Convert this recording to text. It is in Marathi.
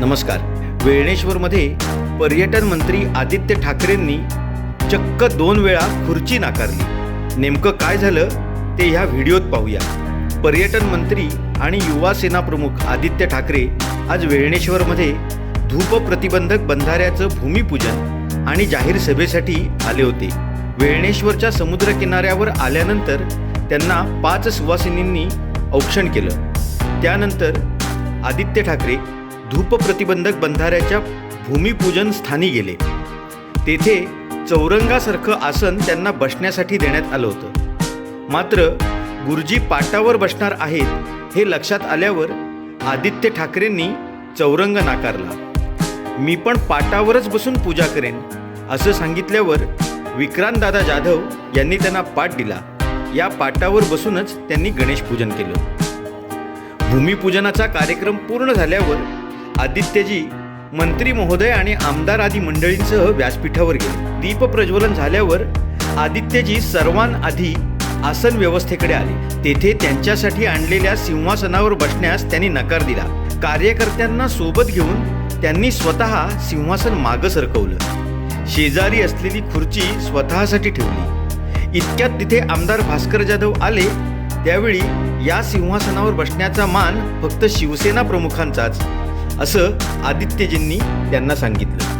नमस्कार. वेळणेश्वरमध्ये पर्यटन मंत्री आदित्य ठाकरेंनी चक्क दोन वेळा खुर्ची नाकारली. नेमकं काय झालं ते ह्या व्हिडिओत पाहूया. पर्यटन मंत्री आणि युवा सेना प्रमुख आदित्य ठाकरे आज वेळणेश्वरमध्ये धूप प्रतिबंधक बंधाऱ्याचं भूमिपूजन आणि जाहीर सभेसाठी आले होते. वेळणेश्वरच्या समुद्रकिनाऱ्यावर आल्यानंतर त्यांना पाच सुवासिनींनी औक्षण केलं. त्यानंतर आदित्य ठाकरे धूप प्रतिबंधक बंधाऱ्याच्या भूमिपूजन स्थानी गेले. तेथे चौरंगासारखं आसन त्यांना बसण्यासाठी देण्यात आलं होतं. मात्र गुरुजी पाटावर बसणार आहेत हे लक्षात आल्यावर आदित्य ठाकरेंनी चौरंग नाकारला. मी पण पाटावरच बसून पूजा करेन असं सांगितल्यावर विक्रांतदादा जाधव यांनी त्यांना पाठ दिला. या पाटावर बसूनच त्यांनी गणेश पूजन केलं. भूमिपूजनाचा कार्यक्रम पूर्ण झाल्यावर आदित्यजी मंत्री महोदय आणि आमदार आदी मंडळींसह व्यासपीठावर गेले. दीप प्रज्वलन झाल्यावर आदित्यजी सर्वांआधी आसन व्यवस्थेकडे आले. तेथे त्यांच्यासाठी आणलेल्या सिंहासनावर बसण्यास त्यांनी नकार दिला. कार्यकर्त्यांना सोबत घेऊन त्यांनी स्वतः सिंहासन मागं सरकवलं. शेजारी असलेली खुर्ची स्वतःसाठी ठेवली. इतक्यात तिथे आमदार भास्कर जाधव आले. त्यावेळी या सिंहासनावर बसण्याचा मान फक्त शिवसेना प्रमुखांचाच. असं आदित्यजींनी त्यांना सांगितलं.